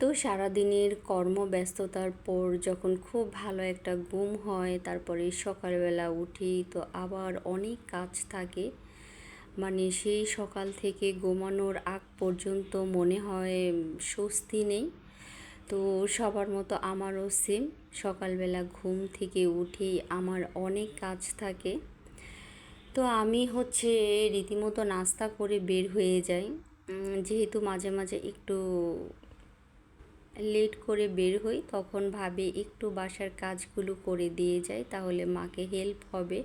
তো সারাদিনের কর্মব্যস্ততার পর যখন খুব ভালো একটা ঘুম হয়, তারপরে সকালবেলা উঠি, তো আবার অনেক কাজ থাকে। মানে সেই সকাল থেকে ঘুমানোর আগ পর্যন্ত মনে হয় স্বস্তি নেই। তো সবার মতো আমারও সেম সকালবেলা ঘুম থেকে উঠেই আমার অনেক কাজ থাকে। তো আমি হচ্ছে রীতিমতো নাস্তা করে বের হয়ে যাই। যেহেতু মাঝে মাঝে একটু লেট করে বের হই, তখন ভাবে একটু বাসার কাজগুলো করে দিয়ে যাই, তাহলে মাকে হেল্প হবে।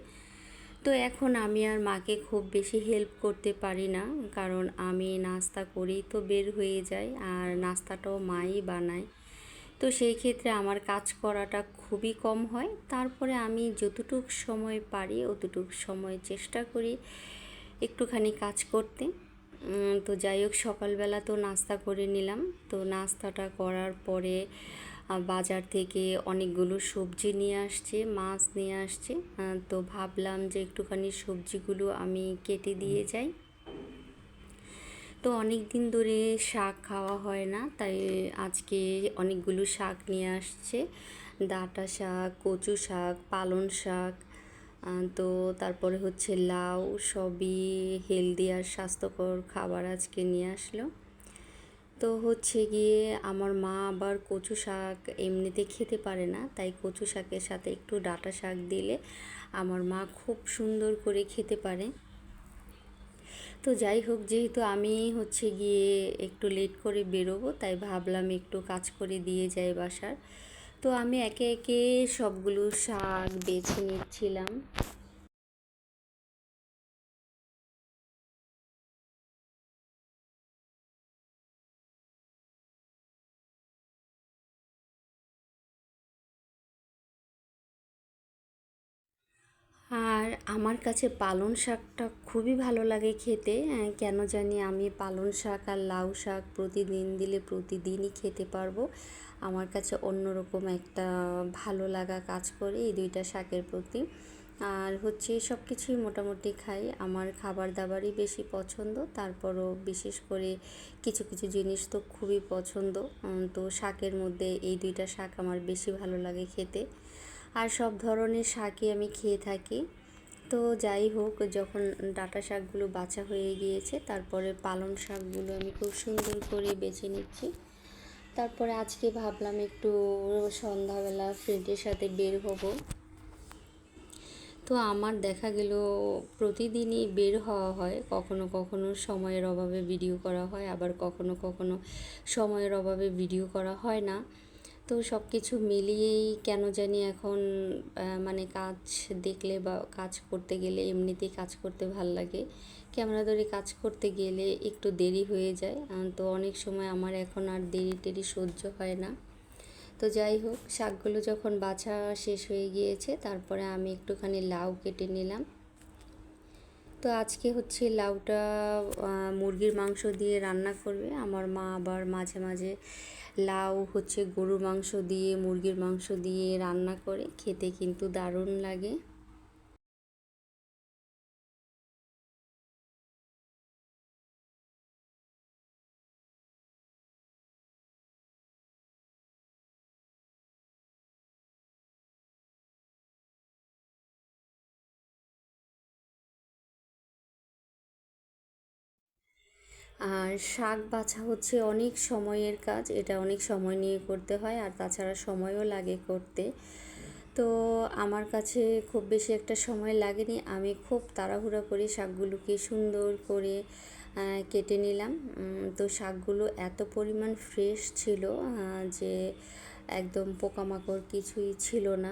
তো এখন আমি আর মাকে খুব বেশি হেল্প করতে পারি না, কারণ আমি নাস্তা করেই তো বের হয়ে যাই, আর নাস্তাটাও মাই বানায়। তো সেই ক্ষেত্রে আমার কাজ করাটা খুবই কম হয়। তারপরে আমি যতটুক সময় পারি, অতটুক সময় চেষ্টা করি একটুখানি কাজ করতে। তো যাই হোক, সকালবেলা তো নাস্তা করে নিলাম। তো নাস্তাটা করার পরে বাজার থেকে অনেকগুলো সবজি নিয়ে আসছে, মাছ নিয়ে আসছে। তো ভাবলাম যে একটুখানি সবজিগুলো আমি কেটে দিয়ে যাই। তো অনেক দিন ধরে শাক খাওয়া হয় না, তাই আজকে অনেকগুলো শাক নিয়ে আসছে। ডাঁটা শাক, কচু শাক পালন শাক তো তারপরে হচ্ছে লাউ সবই হেলদি আর স্বাস্থ্যকর খাবার আজকে নিয়ে আসলো। তো হচ্ছে গিয়ে আমার মা আবার কচু শাক এমনিতে খেতে পারে না, তাই কচু শাকের সাথে একটু ডাটা শাক দিলে আমার মা খুব সুন্দর করে খেতে পারে। তো যাই হোক, যেহেতু আমি হচ্ছে গিয়ে একটু লেট করে বেরোবো, তাই ভাবলাম একটু কাজ করে দিয়ে যাই বাসার। তো আমি একে একে সবগুলো শাক বেছে নিচ্ছিলাম। আর আমার কাছে পালং শাকটা খুবই ভালো লাগে খেতে কেন জানি আমি পালং শাক আর লাউ শাক প্রতিদিন দিলে প্রতিদিনই খেতে পারব। আমার কাছে অন্যরকম একটা ভালো লাগা কাজ করে এই দুইটা শাকের প্রতি। আর হচ্ছে সব কিছুই মোটামুটি খাই। আমার খাবার দাবারই বেশি পছন্দ, তারপরও বিশেষ করে কিছু কিছু জিনিস তো খুবই পছন্দ। তো শাকের মধ্যে এই দুইটা শাক আমার বেশি ভালো লাগে খেতে। আর সব ধরনের শাকই আমি খেয়ে থাকি। তো যাই হোক, যখন ডাটা শাকগুলো বাছা হয়ে গিয়েছে, তারপরে পালং শাকগুলো আমি খুব সুন্দর করে বেছে নিচ্ছি। তারপরে আজকে ভাবলাম একটু সন্ধ্যাবেলা ফ্রেন্ডের সাথে বের হব। তো আমার দেখা গেল প্রতিদিনই বের হওয়া হয়, কখনো কখনো সময়ের অভাবে ভিডিও করা হয়, আবার কখনো কখনো সময়ের অভাবে ভিডিও করা হয় না। তো সব কিছু মিলিয়েই কেন জানি এখন মানে কাজ দেখলে বা কাজ করতে গেলে এমনিতেই কাজ করতে ভালো লাগে। ক্যামেরা ধরে কাজ করতে গেলে একটু দেরি হয়ে যায়। তো অনেক সময় আমার এখন আর দেরি টেরি সহ্য হয় না। তো যাই হোক, শাকগুলো যখন বাছা শেষ হয়ে গিয়েছে, তারপরে আমি একটুখানি লাউ কেটে নিলাম। তো আজকে হচ্ছে লাউটা মুরগির মাংস দিয়ে রান্না করবে। আমার মা আবার মাঝে মাঝে লাউ হচ্ছে গরুর মাংস দিয়ে, মুরগির মাংস দিয়ে রান্না করে। খেতে কিন্তু দারুণ লাগে। আর শাক বাছা হচ্ছে অনেক সময়ের কাজ, এটা অনেক সময় নিয়ে করতে হয় আর তাছাড়া সময়ও লাগে করতে। তো আমার কাছে খুব বেশি একটা সময় লাগেনি, আমি খুব তাড়াহুড়া করে শাকগুলোকে সুন্দর করে কেটে নিলাম। তো শাকগুলো এত পরিমাণ ফ্রেশ ছিল যে একদম পোকামাকড় কিছুই ছিল না।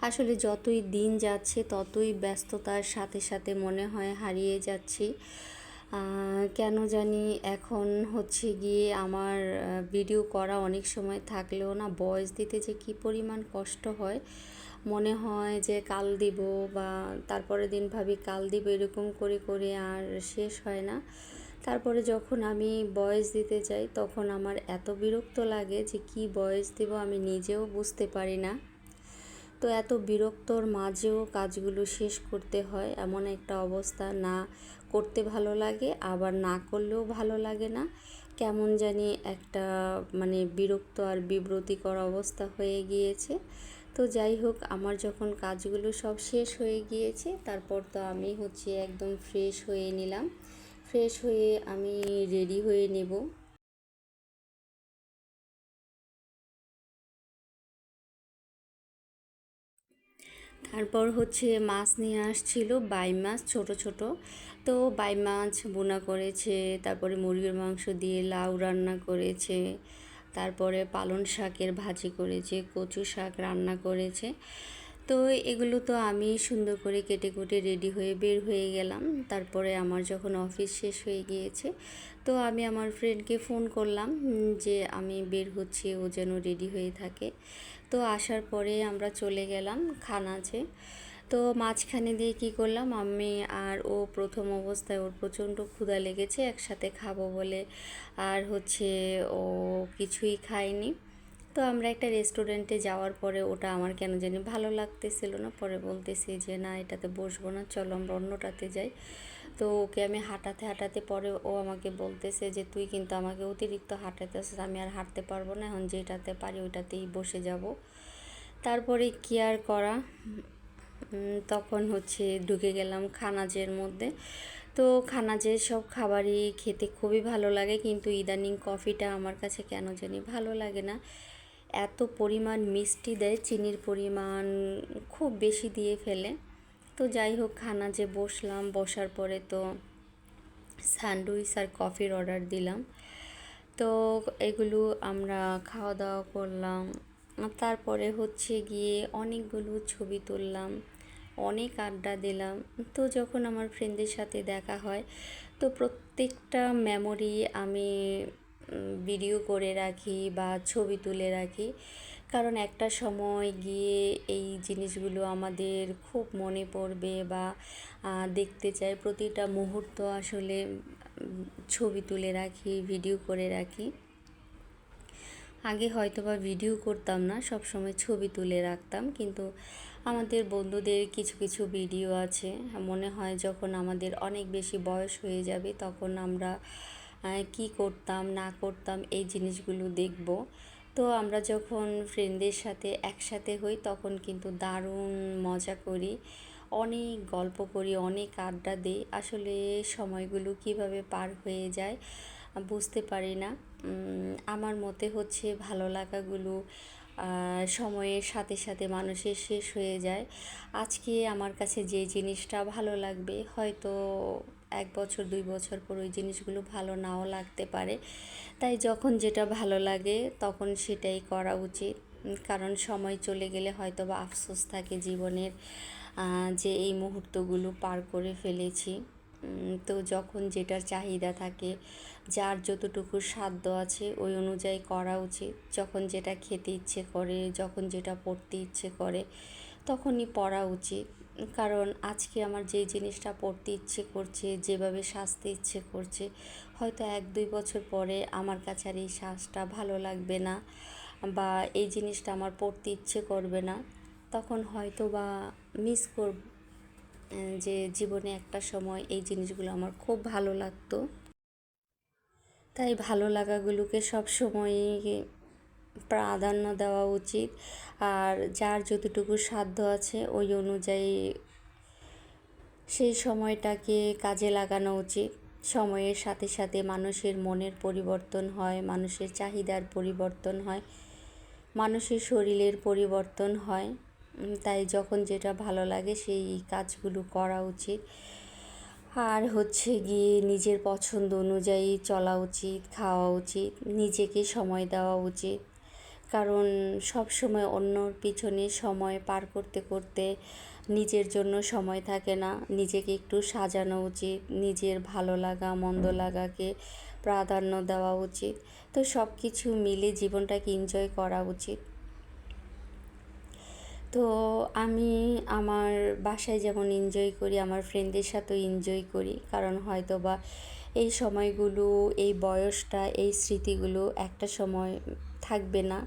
আসলে যতই দিন যাচ্ছে, ততই ব্যস্ততার সাথে সাথে মনে হয় হারিয়ে যাচ্ছি। কেন জানি এখন হচ্ছে গিয়ে আমার ভিডিও করা অনেক সময় থাকলেও না বয়স দিতে যে কী পরিমাণ কষ্ট হয়, মনে হয় যে কাল দিব বা তারপরের দিন ভাবি কাল দিব এরকম করে করে আর শেষ হয় না। তারপরে যখন আমি বয়স দিতে যাই, তখন আমার এত বিরক্ত লাগে যে কি বয়স দেব আমি নিজেও বুঝতে পারি না। তো এত বিরক্তর মাঝেও কাজগুলো শেষ করতে হয়, এমন একটা অবস্থা। না করতে ভালো লাগে, আবার না করলেও ভালো লাগে না। কেমন জানি একটা মানে বিরক্ত আর বিব্রতিকর অবস্থা হয়ে গিয়েছে। তো যাই হোক, আমার যখন কাজগুলো সব শেষ হয়ে গিয়েছে, তারপর তো আমি হচ্ছে একদম ফ্রেশ হয়ে নিলাম। ফ্রেশ হয়ে আমি রেডি হয়ে নেব। তারপর হচ্ছে মাছ নিয়ে আসছিল, বাই মাছ, ছোট ছোট। তো বাই মাছ বোনা করেছে, তারপরে মুরগির মাংস দিয়ে লাউ রান্না করেছে, তারপরে পালন শাকের ভাজি করেছে, কচু শাক রান্না করেছে। তো এগুলো তো আমি সুন্দর করে কেটে কুটে রেডি হয়ে বের হয়ে গেলাম। তারপরে আমার যখন অফিস শেষ হয়ে গিয়েছে, তো আমি আমার ফ্রেন্ডকে ফোন করলাম যে আমি বের হচ্ছি, ও যেন রেডি হয়ে থাকে। তো আসার পরে আমরা চলে গেলাম খানাচে তো মাঝখানে দিয়ে কি করলাম, আমি আর ও প্রথম অবস্থায় ওর প্রচণ্ড ক্ষুধা লেগেছে, একসাথে খাব বলে। আর হচ্ছে ও কিছুই খায়নি। তো আমরা একটা রেস্টুরেন্টে যাওয়ার পরে ওটা আমার কেন জানি ভালো লাগতেছিল না। পরে বলতেছি যে, না, এটাতে বসবো না, চলো আমরা অন্যটাতে যাই। তো ওকে আমি হাঁটাতে হাঁটাতে পরে ও আমাকে বলতেছে যে, তুই কিন্তু আমাকে অতিরিক্ত হাঁটাতেছিস আমি আর হাঁটতে পারব না, এখন যেটাতে পারি ওইটাতেই বসে যাব। তারপরে কি আর করা? তখন হচ্ছে ঢুকে গেলাম খানাজের মধ্যে। তো খানাজের সব খাবারই খেতে খুবই ভালো লাগে, কিন্তু ইদানিং কফিটা আমার কাছে কেন জানি ভালো লাগে না। এত পরিমাণ মিষ্টি দেয়, চিনির পরিমাণ খুব বেশি দিয়ে ফেলে। তো যাই হোক, খানা যে বসলাম, বসার পরে তো স্যান্ডউইচ আর কফির অর্ডার দিলাম। তো এগুলো আমরা খাওয়া দাওয়া করলাম। তারপরে হচ্ছে গিয়ে অনেকগুলো ছবি তুললাম, অনেক আড্ডা দিলাম। তো যখন আমার ফ্রেন্ডদের সাথে দেখা হয়, তো প্রত্যেকটা মেমোরি আমি ভিডিও করে রাখি বা ছবি তুলে রাখি। কারণ একটা সময় গিয়ে এই জিনিসগুলো আমাদের খুব মনে পড়বে বা দেখতে চাই। প্রতিটা মুহূর্ত আসলে ছবি তুলে রাখি ভিডিও করে রাখি। আগে হয়তো বা ভিডিও করতাম না সব সময় ছবি তুলে রাখতাম। কিন্তু আমাদের বন্ধুদের কিছু কিছু ভিডিও আছে। মনে হয় যখন আমাদের অনেক বেশি বয়স হয়ে যাবে তখন আমরা কি করতাম, না করতাম এই জিনিসগুলো দেখব। তো আমরা যখন ফ্রেন্ডদের সাথে একসাথে হই, তখন কিন্তু দারুণ মজা করি। অনেক গল্প করি, অনেক আড্ডা দিই। আসলে সময়গুলো কীভাবে পার হয়ে যায়, বুঝতে পারি না। আমার মতে হচ্ছে ভালো লাগাগুলো সময়ের সাথে সাথে মানুষের শেষ হয়ে যায়। আজকে আমার কাছে যে জিনিসটা ভালো লাগবে, হয়তো এক বছর, দুই বছর পর ওই জিনিসগুলো ভালো নাও লাগতে পারে। তাই যখন যেটা ভালো লাগে তখন সেটাই করা উচিত। কারণ সময় চলে গেলে হয়তো বা আফসোস থাকে জীবনের যে এই মুহূর্তগুলো পার করে ফেলেছি। তো যখন যেটার চাহিদা থাকে, যার যতটুকু সাধ্য আছে ওই অনুযায়ী করা উচিত। যখন যেটা খেতে ইচ্ছে করে, যখন যেটা পড়তে ইচ্ছে করে, তখনই পড়া উচিত। কারণ আজকে আমার যে জিনিসটা পড়তে ইচ্ছে করছে, যেভাবে সাজতে ইচ্ছে করছে, হয়তো এক দুই বছর পরে আমার কাছে আর এই সাজটা ভালো লাগবে না বা এই জিনিসটা আমার পড়তে ইচ্ছে করবে না, তখন হয়তো বা মিস করব যে জীবনে একটা সময় এই জিনিসগুলো আমার খুব ভালো লাগতো। তাই ভালো লাগাগুলোকে সব সময়ই প্রাধান্য দেওয়া উচিত। আর যার যতটুকু সাধ্য আছে, ওই অনুযায়ী সেই সময়টাকে কাজে লাগানো উচিত। সময়ের সাথে সাথে মানুষের মনের পরিবর্তন হয়, মানুষের চাহিদার পরিবর্তন হয়, মানুষের শরীরের পরিবর্তন হয়। তাই যখন যেটা ভালো লাগে সেই কাজগুলো করা উচিত। আর হচ্ছে গিয়ে নিজের পছন্দ অনুযায়ী চলা উচিত, খাওয়া উচিত, নিজেকে সময় দেওয়া উচিত। কারণ সব সময় অন্যর পিছনে সময় পার করতে করতে নিজের জন্য সময় থাকে না। নিজেকে একটু সাজানো উচিত, নিজের ভালো লাগা, মন্দ লাগাকে প্রাধান্য দেওয়া উচিত। তো সব কিছু মিলে জীবনটাকে এনজয় করা উচিত। তো আমি আমার বাসায় যেমন এনজয় করি, আমার ফ্রেন্ডদের সাথেও এনজয় করি। কারণ হয়তো বা এই সময়গুলো, এই বয়সটা, এই স্মৃতিগুলো একটা সময় থাকবে না।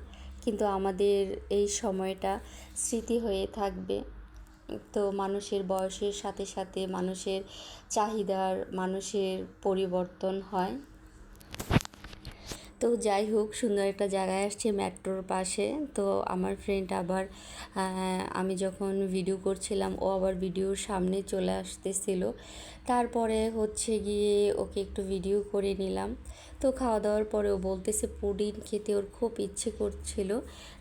কিন্তু আমাদের এই সময়টা স্মৃতি হয়ে থাকবে। তো মানুষের বয়সের সাথে সাথে মানুষের চাহিদার, মানুষের পরিবর্তন হয়। তো যাই হোক, সুন্দর একটা জায়গায় আসছে মেট্রোর পাশে। তো আমার ফ্রেন্ড আবার আমি যখন ভিডিও করছিলাম, ও আবার ভিডিওর সামনে চলে আসতেছিল। তারপরে হচ্ছে গিয়ে ওকে একটু ভিডিও করে নিলাম। তো খাওয়া দাওয়ার পরে ও বলতেছে পুডিং খেতে ওর খুব ইচ্ছে করছিল।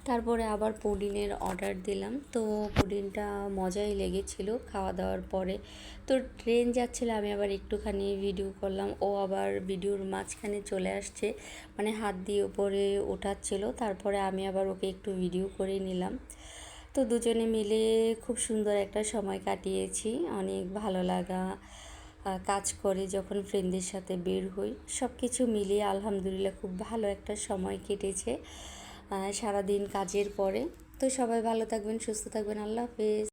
তারপরে আবার পুডিনের অর্ডার দিলাম। তো পুডিংটা মজাই লেগেছিল খাওয়া দাওয়ার পরে। তো ট্রেন যাচ্ছিল, আমি আবার একটুখানি ভিডিও করলাম। ও আবার ভিডিওর মাঝখানে চলে আসছে মানে হাত দিয়ে উপরে ওঠাচ্ছিল। তারপরে আমি আবার ওকে একটু ভিডিও করে নিলাম। তো দুজনে মিলে খুব সুন্দর একটা সময় কাটিয়েছি। অনেক ভালো লাগা কাজ করে যখন ফ্রেন্ডদের সাথে বের হই। সব কিছু মিলিয়ে আলহামদুলিল্লাহ খুব ভালো একটা সময় কেটেছে সারাদিন কাজের পরে। তো সবাই ভালো থাকবেন, সুস্থ থাকবেন। আল্লাহ হাফেজ।